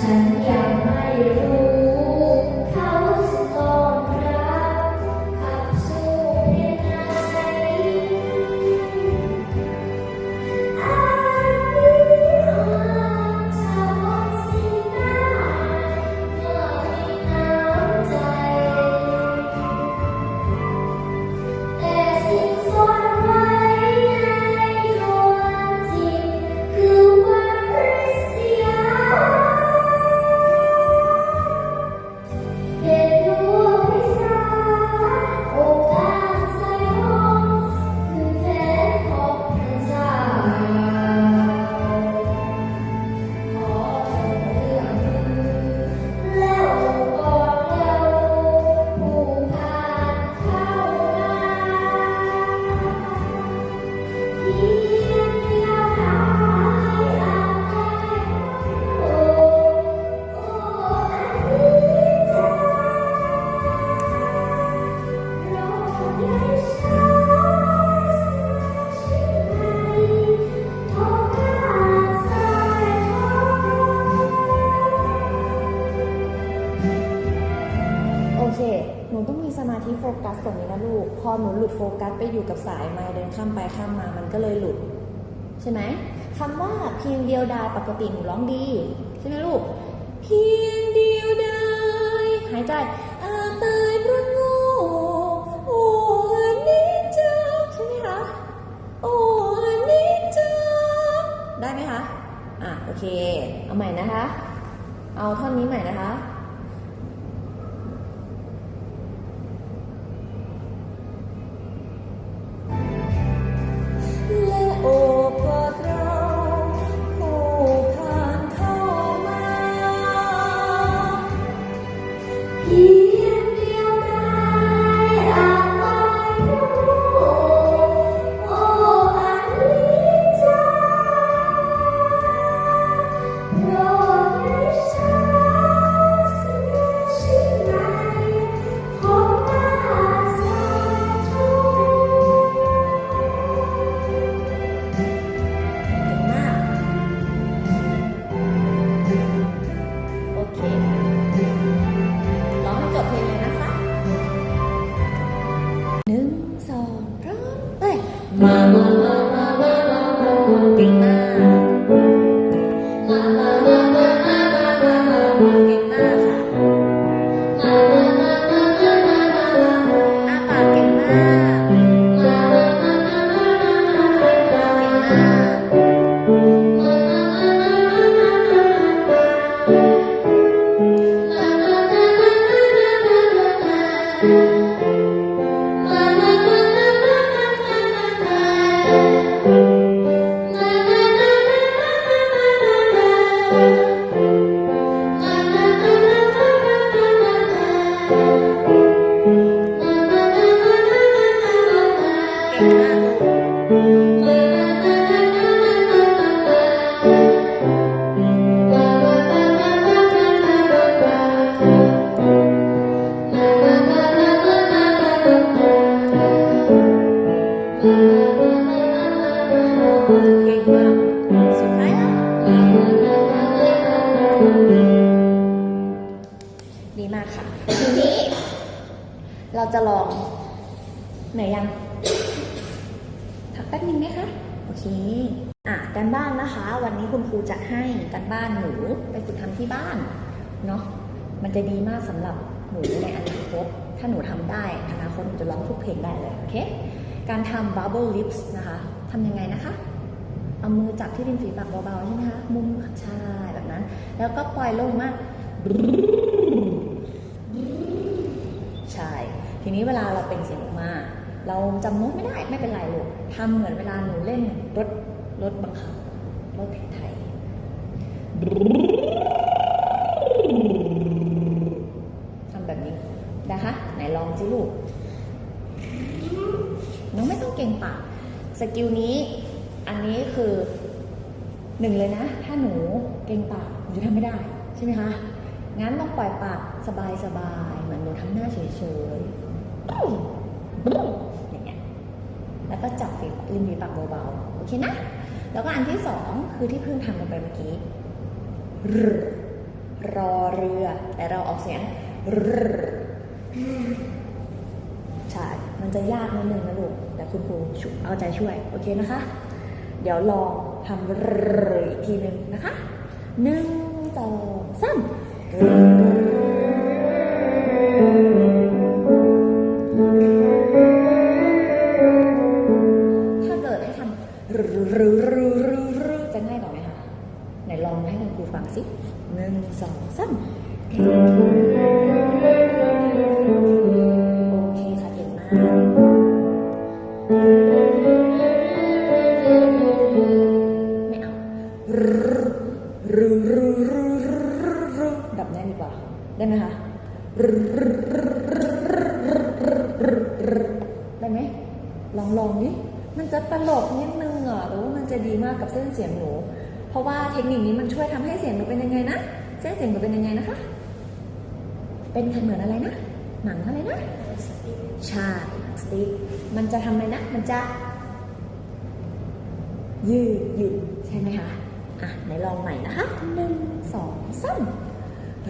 sun หลุดโฟกัสไปอยู่กับสายไม้เดินข้ามไปข้ามมามันก็เลยหลุด ใช่ไหมคำว่าเพียงเดียวดายปกติหนูร้องดี ใช่ไหมลูก เพียงเดียวดายหายใจอาตายเพราะโง่โอ้ฮันนี่จ้าใช่ไหมคะโอ้ฮันนี่จ้าได้ไหมคะอะโอเค เอาใหม่นะคะ เอาท่อนนี้ใหม่นะคะ Amen. อะการบ้านนะคะ วันนี้คุณครูจะให้การบ้านหนูไปฝึกทำที่บ้านเนาะมันจะดีมากสำหรับหนูในอนาคตถ้าหนูทำได้อนาคตหนูจะร้องทุกเพลงได้เลยโอเคการทำ bubble lips นะคะทำยังไงนะคะ เอามือจับที่ริมฝีปากเบาๆใช่ไหมคะมุมใช่แบบนั้น แล้วก็ปล่อยลงมาใช่ ทีนี้เวลาเราเป็นเสียงออกมา เราจำโน้ตไม่ได้ไม่เป็นไรลูกทำเหมือนเวลาหนูเล่นรถ รถบังคับรถไทยทำแบบนี้นะคะ ไหนลองสิลูกน้องไม่ต้องเก่งปากสกิลนี้ อันนี้คือหนึ่งเลยนะ ถ้าหนูเก่งปากหนูจะทำไม่ได้ ใช่ไหมคะ งั้นลองปล่อยปากสบายๆเหมือนหนูทำหน้าเฉยๆอย่างเงี้ย แล้วก็จับฝีริมฝีปากเบาๆ โอเคนะ แล้วก็อันที่สองคือที่เพิ่งทำกันไปเมื่อกี้รรอเรือ แต่เราออกเสียงรใช่ มันจะยากนิดนึงนะลูก แต่คุณครูช่วยเอาใจช่วย โอเคนะคะ เดี๋ยวลองทำอีกทีหนึ่งนะคะหนึ่งสองสาม ฟังสิหนึ่งสองสามโอเคค่ะเก่งมากไม่เอารูรูรูรูรูรูแบบนี้ดีกว่า ได้ไหมคะรูรูรูรูรูได้ไหมลองลองดิมันจะตลกนิดนึงอะแต่ว่ามันจะดีมากกับเส้นเสียงหนู ราะว่าเทคนิคนี้มันช่วยทำให้เสียงหนูเป็นยังไงนะเส้นเสียงหนูเป็นยังไงนะคะ เป็นเหมือนอะไรนะ หนังอะไรนะใช่สติ๊กมันจะทำอะไรนะ มันจะ ยืดหยุ่นใช่ไหมคะ อะไหนลองใหม่นะคะหนึ่งสองสามต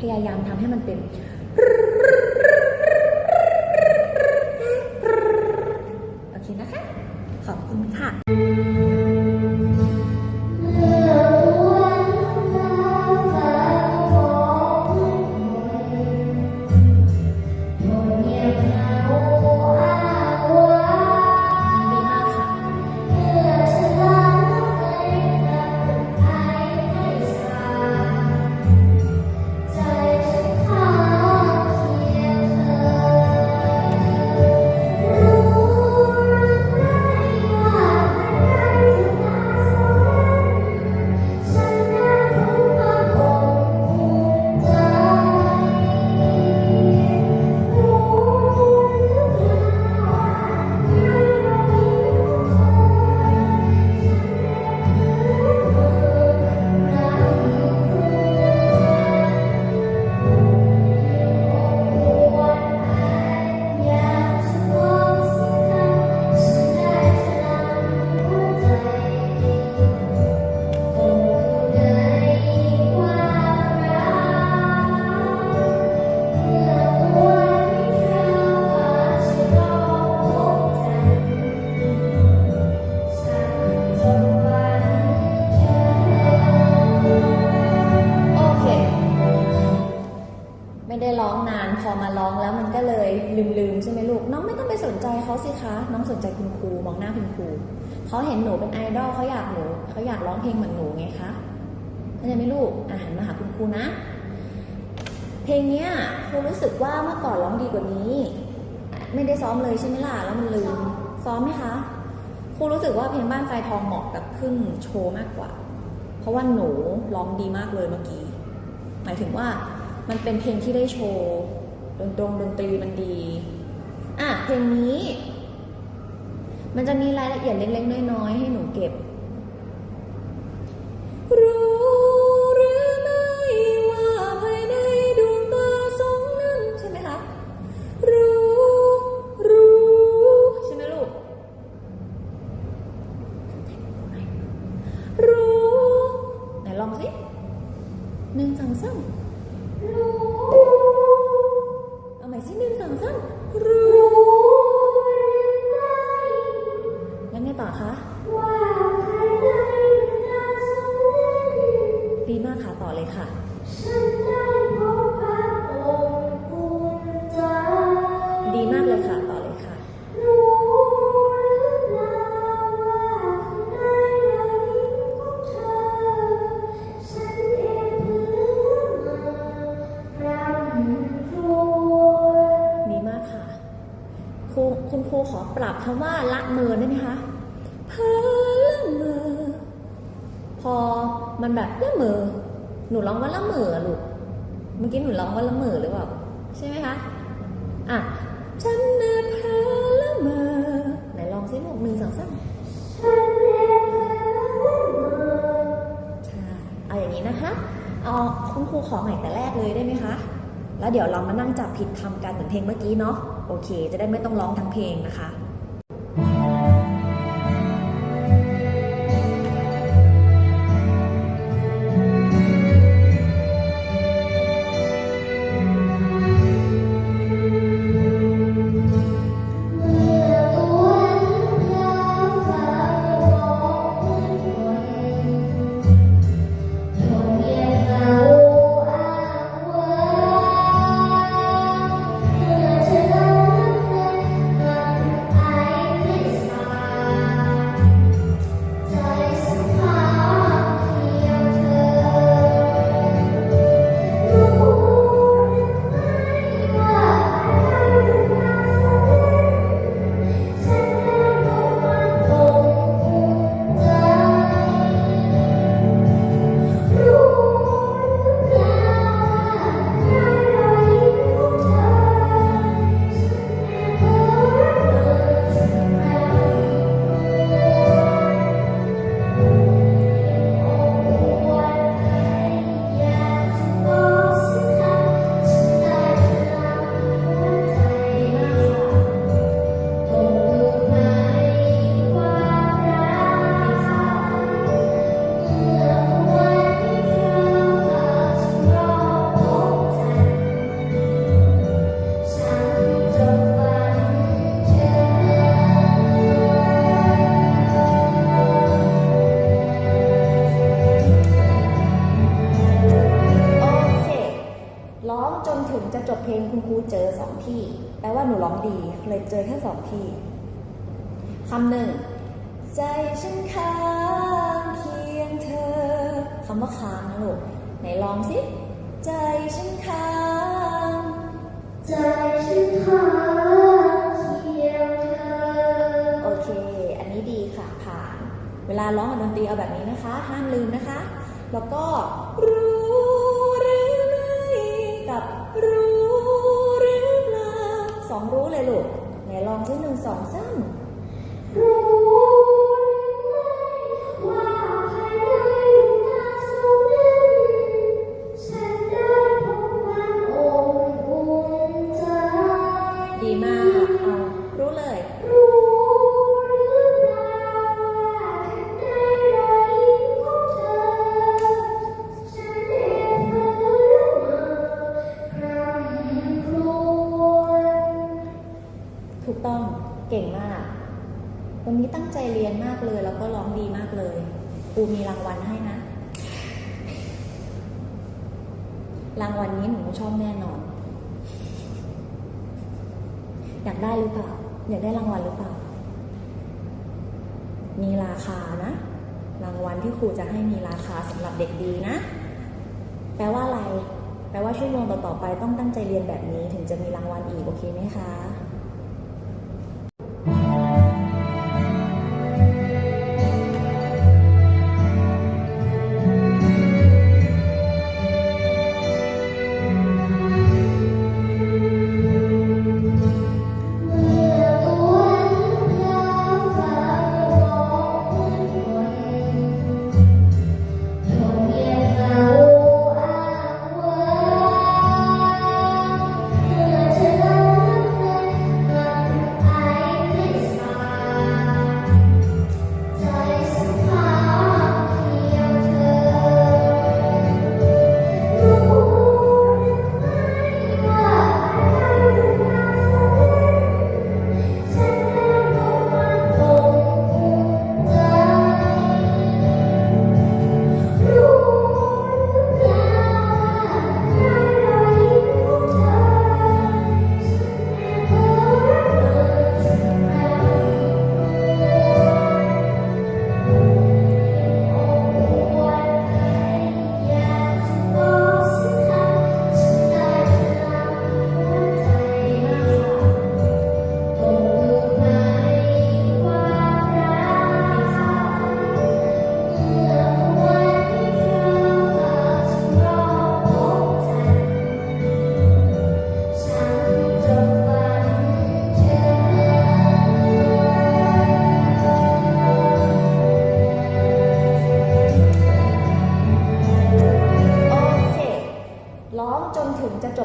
พยายามทำให้มันเป็น โอเคนะคะ ขอบคุณค่ะ เขาองเพลงเหมือนหนูไงคะเข้าใจไหมลูกอะหันมาหาคุณครูนะ เพลงเนี้ยครูรู้สึกว่าเมื่อก่อนร้องดีกว่านี้ ไม่ได้ซ้อมเลยใช่ไหมล่ะแล้วมันลืมซ้อมไหมคะครูรู้สึกว่าเพลงบ้านไฟทองเหมาะกับขึ้นโชว์มากกว่า เพราะว่าหนูร้องดีมากเลยเมื่อกี้ หมายถึงว่ามันเป็นเพลงที่ได้โชว์ดนตรงดนตรีมันดี อะเพลงนี้ มันจะมีรายละเอียดเล็กๆน้อยๆให้หนูเก็บ ดีมากเลยค่ะ ต่อเลยค่ะมีมากค่ะครูคุณครูขอปรับคำว่าละเมอได้ไหมคะเพอละเมอ พอมันแบบละเมอ หนูร้องว่าละเมอลูก เมื่อกี้หนูร้องว่าละเมอหรือ หนึ่งสองสามฉันเอาใช่เอาอย่างนี้นะคะเอาคุณครูขอใหม่แต่แรกเลยได้ไหมคะ แล้วเดี๋ยวเรามานั่งจับผิดคำกันเหมือนเพลงเมื่อกี้เนาะ โอเค จะได้ไม่ต้องร้องทั้งเพลงนะคะ ยเจอแค่สองที่คำหนึ่ง ใจฉันค้างเคียงเธอคำว่าค้างนะลูกไหนลองสิ ใจฉันค้าง ใจฉันหาเคียงเธอ โอเค อันนี้ดีค่ะผ่าน เวลาร้องกับดนตรีเอาแบบนี้นะคะ ห้ามลืมนะคะ แล้วก็รู้หรือไม่กับรู้หรือเปล่าสองรู้เลยลูก ไหนลองที่หนึ่งสองสาม วันนี้หนูชอบแน่นอน อยากได้หรือเปล่า อยากได้รางวัลหรือเปล่า มีราคานะ รางวัลที่ครูจะให้มีราคาสำหรับเด็กดีนะ แปลว่าอะไร แปลว่าชั่วโมงต่อๆไปต้องตั้งใจเรียนแบบนี้ ถึงจะมีรางวัลอีกโอเคไหมคะ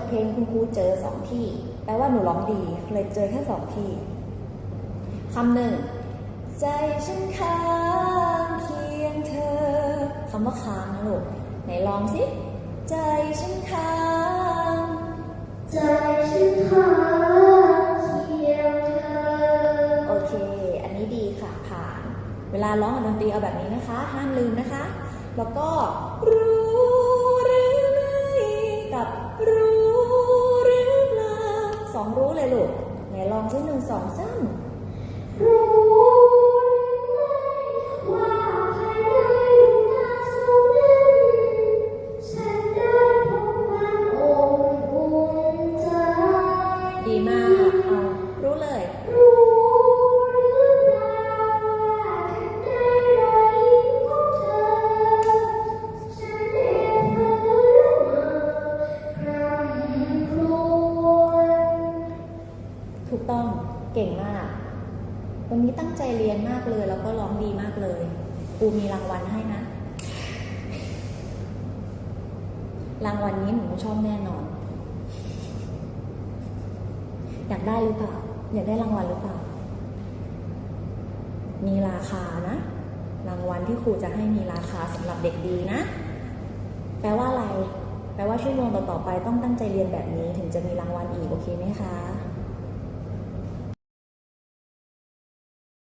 เพลงคุณครูเจอสองที่ แปลว่าหนูร้องดีเลยเจอแค่สองที่คำหนึ่ง ใจฉันค้างเคียงเธอคำว่าค้างนะลูกไหนลองสิ ใจฉันค้างใจฉันหาเคียงเธอ โอเค อันนี้ดีค่ะผ่าน เวลาร้องกับดนตรีเอาแบบนี้นะคะ ห้ามลืมนะคะ แล้วก็ องด้วยหนึ่งสองสาม ถูกต้องเก่งมาก วันนี้ตั้งใจเรียนมากเลย แล้วก็ร้องดีมากเลยครูมีรางวัลให้นะ รางวัลนี้หนูชอบแน่นอน อยากได้หรือเปล่า อยากได้รางวัลหรือเปล่า มีราคานะ รางวัลที่ครูจะให้มีราคาสำหรับเด็กดีนะ แปลว่าอะไร แปลว่าชั่วโมงต่อๆไปต้องตั้งใจเรียนแบบนี้ถึงจะมีรางวัลอีกโอเคไหมคะ